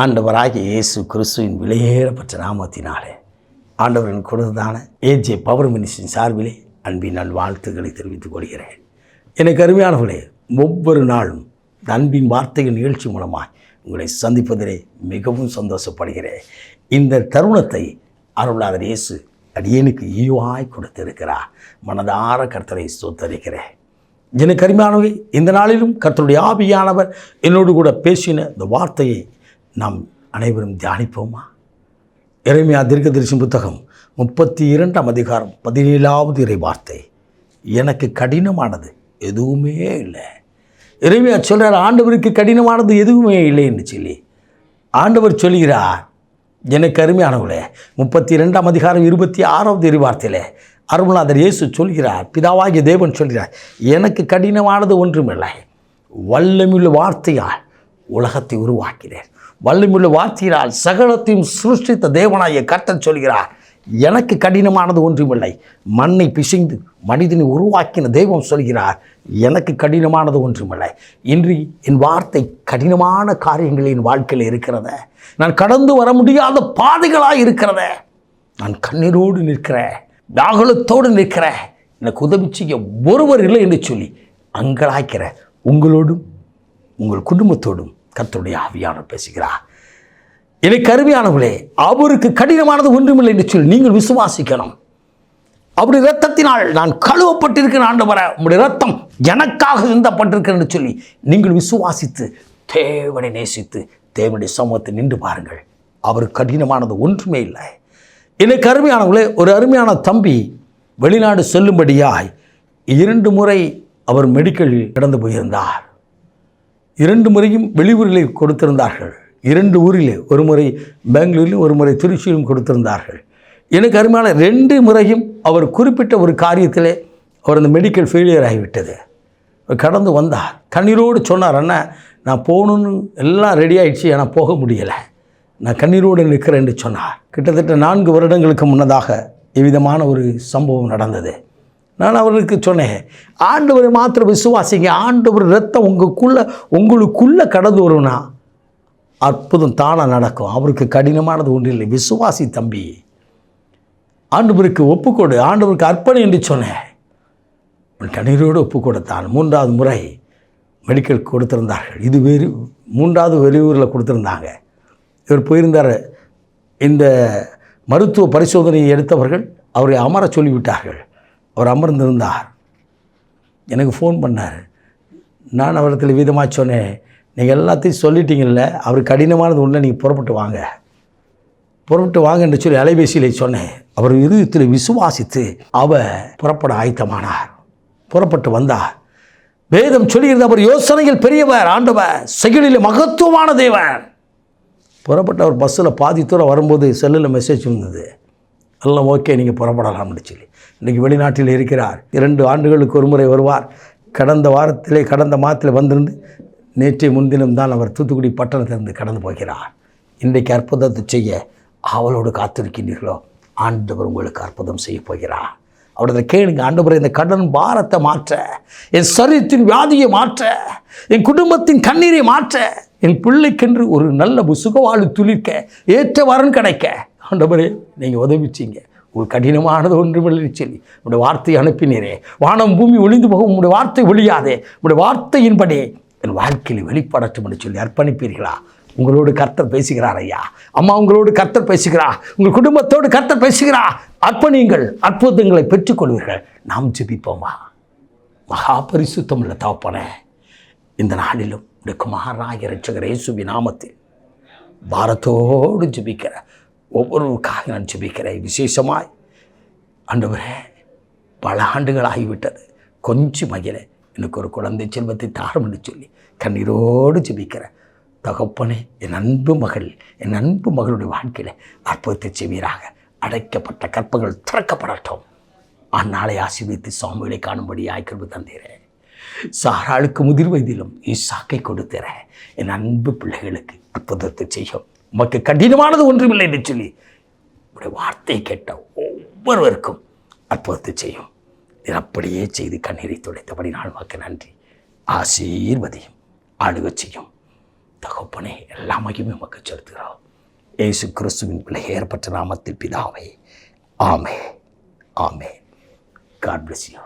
ஆண்டவராகிய இயேசு கிறிஸ்துவின் விலையேறப்பட்ட நாமத்தினாலே ஆண்டவரின் கொடுத்ததான ஏஜே பவர் மினிஸ்டின் சார்பிலே அன்பின் நல் வாழ்த்துக்களை தெரிவித்துக் கொள்கிறேன். எனக்கு அருமையானவர்களே ஒவ்வொரு நாளும் அன்பின் வார்த்தைகள் நிகழ்ச்சி மூலமாய் உங்களை சந்திப்பதிலே மிகவும் சந்தோஷப்படுகிறேன். இந்த தருணத்தை அருளாளர் இயேசு அடியனுக்கு ஈவாய் கொடுத்திருக்கிறார். மனதார கர்த்தரை சொத்தரிக்கிறேன் எனக்கு அருமையானவை இந்த நாளிலும் கர்த்தருடைய ஆவியானவர் என்னோடு கூட பேசின இந்த வார்த்தையை நாம் அனைவரும் தியானிப்போமா? இறைமையா தீர்க்கதரிசி புத்தகம் முப்பத்தி இரண்டாம் அதிகாரம் பதினேழாவது இறை வார்த்தை எனக்கு கடினமானது எதுவுமே இல்லை. இறைமையா சொல்கிறார் ஆண்டவருக்கு கடினமானது எதுவுமே இல்லைன்னு சொல்லி. ஆண்டவர் சொல்கிறார் எனக்கு அருமையானவர்களே முப்பத்தி இரண்டாம் அதிகாரம் இருபத்தி ஆறாவது எரிவார்த்தையில் அருள்நாதர் இயேசு சொல்கிறார் பிதாவாகிய தேவன் சொல்கிறார் எனக்கு கடினமானது ஒன்றுமில்லை. வல்லமில்ல வார்த்தையால் உலகத்தை உருவாக்கினேன் வல்லமில்ல வார்த்தையால் சகலத்தையும் சிருஷ்டித்த தேவனாய கர்த்தன் சொல்கிறார் எனக்கு கடினமானது ஒன்றுமில்லை. மண்ணை பிசைந்து மனிதனை உருவாக்கின தெய்வம் சொல்கிறார் எனக்கு கடினமானது ஒன்றுமில்லை. இன்று என் வார்த்தை கடினமான காரியங்கள் என் வாழ்க்கையில் இருக்கிறத. நான் கடந்து வர முடியாத பாதைகளாக இருக்கிறத. நான் கண்ணீரோடு நிற்கிறேன் தாகலத்தோடு நிற்கிறேன். எனக்கு உதவி செய்ய ஒருவர் இல்லை என்று சொல்லி அங்கலாய்க்கிற உங்களோடும் உங்கள் குடும்பத்தோடும் கர்த்தருடைய ஆவியானவர் பேசுகிறார். இவை கருவியானவர்களே அவருக்கு கடினமானது ஒன்றுமில்லை என்று சொல்லி நீங்கள் விசுவாசிக்கணும். அப்படி இரத்தத்தினால் நான் கழுவப்பட்டிருக்கிறேன் வர உங்களுடைய ரத்தம் எனக்காக சிந்தப்பட்டிருக்கிறேன் சொல்லி நீங்கள் விசுவாசித்து தேவனை நேசித்து தேவனுடைய சமூகத்தை நின்று பாருங்கள். அவருக்கு கடினமானது ஒன்றுமே இல்லை. எனக்கு கருமையானவங்களே ஒரு அருமையான தம்பி வெளிநாடு செல்லும்படியாய் இரண்டு முறை அவர் மெடிக்கல் கடந்து போயிருந்தார். இரண்டு முறையும் வெளியூரிலே கொடுத்திருந்தார்கள். இரண்டு ஊரிலே ஒரு முறை பெங்களூரிலும் ஒரு முறை திருச்சியிலும் கொடுத்திருந்தார்கள். எனக்கு அருமையான ரெண்டு முறையும் அவர் குறிப்பிட்ட ஒரு காரியத்திலே அவர் அந்த மெடிக்கல் ஃபெயிலியர் ஆகிவிட்டது. கடந்து வந்தார். கண்ணீரோடு சொன்னார் அண்ணா நான் போகணுன்னு எல்லாம் ரெடி ஆகிடுச்சு ஆனால் போக முடியலை. நான் கண்ணீரோடு நிற்கிறேன் என்று சொன்னார். கிட்டத்தட்ட நான்கு வருடங்களுக்கு முன்னதாக இவ்விதமான ஒரு சம்பவம் நடந்தது. நான் அவர்களுக்கு சொன்னேன். ஆண்டவரை மாத்திரம் விசுவாசிங்க. ஆண்டவர் ரத்தம் உங்களுக்குள்ளே உங்களுக்குள்ளே கடந்து வரும்னா அற்புதம் தானாக நடக்கும். அவருக்கு கடினமானது ஒன்றும் இல்லை விசுவாசி தம்பி. ஆண்டவருக்கு ஒப்புக்கொடு. ஆண்டவருக்கு அர்ப்பணை என்று சொன்னேன். அவன் கண்ணீரோடு ஒப்பு கொடுத்தான் மூன்றாவது முறை மெடிக்கல் கொடுத்திருந்தார்கள். இது வெறி மூன்றாவது வெளியூரில் கொடுத்துருந்தாங்க. இவர் போயிருந்தார். இந்த மருத்துவ பரிசோதனையை எடுத்தவர்கள் அவரை அமர சொல்லிவிட்டார்கள். அவர் அமர்ந்திருந்தார். எனக்கு ஃபோன் பண்ணார். நான் அவரிடத்தில் விதமாக சொன்னேன். நீங்கள் எல்லாத்தையும் சொல்லிட்டீங்கல்ல அவர் கடினமானது ஒன்று நீங்கள் புறப்பட்டு வாங்க. புறப்பட்டு வாங்க என்று சொல்லி அலைபேசியில் சொன்னேன். அவர் இருதயத்தில் விசுவாசித்து அவர் புறப்பட ஆயத்தமானார். புறப்பட்டு வந்தார். வேதம் சொல்லியிருந்த அவர் யோசனையில் பெரியவர் ஆண்டவர் செயலில் மகத்துவமான தேவன். புறப்பட்ட அவர் பஸ்ஸில் பாதி தூரம் வரும்போது செல்லில் மெசேஜ் வந்தது. எல்லாம் ஓகே நீங்கள் புறப்படலாம்னு சொல்லி. இன்றைக்கி வெளிநாட்டில் இருக்கிறார். இரண்டு ஆண்டுகளுக்கு ஒரு முறை வருவார். கடந்த வாரத்திலே கடந்த மாதத்தில் வந்திருந்து நேற்றை முன்தினம் தான் அவர் தூத்துக்குடி பட்டணத்திலிருந்து கடந்து போகிறார். இன்றைக்கு அற்புதத்தை செய்ய ஆவலோடு காத்திருக்கின்றீர்களோ? ஆண்டவர் உங்களுக்கு அற்புதம் செய்ய போகிறார். அவரது கேளுங்க ஆண்டவரை இந்த கடன் பாரத்தை மாற்ற என் சரீரத்தின் வியாதியை மாற்ற என் குடும்பத்தின் கண்ணீரை மாற்ற என் பிள்ளைக்கென்று ஒரு நல்ல சுகவாழ்வு துளிர்க்க ஏற்ற வரன் கிடைக்க ஆண்டவரே நீங்கள் உதவிச்சிங்க. ஒரு கடினமானது ஒன்றுமில்லை சொல்லி உங்களுடைய வார்த்தையை அனுப்பினீரே. வானம் பூமி ஒளிந்து போகும் உங்களுடைய வார்த்தை ஒழியாதே. உங்களுடைய வார்த்தையின்படி என் வாழ்க்கையில் வெளிப்படட்டும் என்று சொல்லி அர்ப்பணிப்பீர்களா? உங்களோடு கர்த்தர் பேசுகிறார் ஐயா. அம்மா உங்களோடு கர்த்தர் பேசுகிறா. உங்கள் குடும்பத்தோடு கர்த்தர் பேசுகிறா. அர்ப்பணியுங்கள் அற்புதங்களை பெற்றுக்கொள்வீர்கள். நாம் ஜெபிப்போமா? மகா பரிசுத்தம் உள்ள தவப்பன இந்த நாளிலும் உடைய குமாராய ரட்சகர் இயேசுவி நாமத்தில் பாரத்தோடு ஜெபிக்கிற ஒவ்வொருவருக்காக நான் ஜெபிக்கிறேன். விசேஷமாய் ஆண்டவரே பல ஆண்டுகள் ஆகிவிட்டது கொஞ்சம் மகிழ. எனக்கு ஒரு குழந்தை செல்வத்தை தாரும் என்று சொல்லி கண்ணீரோடு ஜெபிக்கிறேன். தகப்பனே என் அன்பு மகள் என் அன்பு மகளுடைய வாழ்க்கையில் அற்புதத்தை செவியராக அடைக்கப்பட்ட கற்பங்கள் திறக்கப்படட்டும். அந்நாளை ஆசீர்வித்து சுவாமிகளை காணும்படி ஆய்க்கல்வி தந்தீரேன் சாராளுக்கு முதிர் வயதிலும் ஈசாக்கை கொடுத்துற என் அன்பு பிள்ளைகளுக்கு அற்புதத்தை செய்யும். உமக்கு கடினமானது ஒன்றுமில்லை என்று சொல்லி உடைய வார்த்தை கேட்ட ஒவ்வொருவருக்கும் அற்புதத்தை செய்யும். இது அப்படியே செய்து கண்ணீரை துடைத்தபடி நான் உமக்கு நன்றி. ஆசீர்வதியும் ஆளுக செய்யும். தகப்பனே எல்லாமையும் உமக்கு செலுத்துகிறோம். இயேசு கிறிஸ்துவின் பிள்ளையேற்பட்ட நாமத்தில் பிதாவை. ஆமே ஆமே காட் பிளஸ் யூ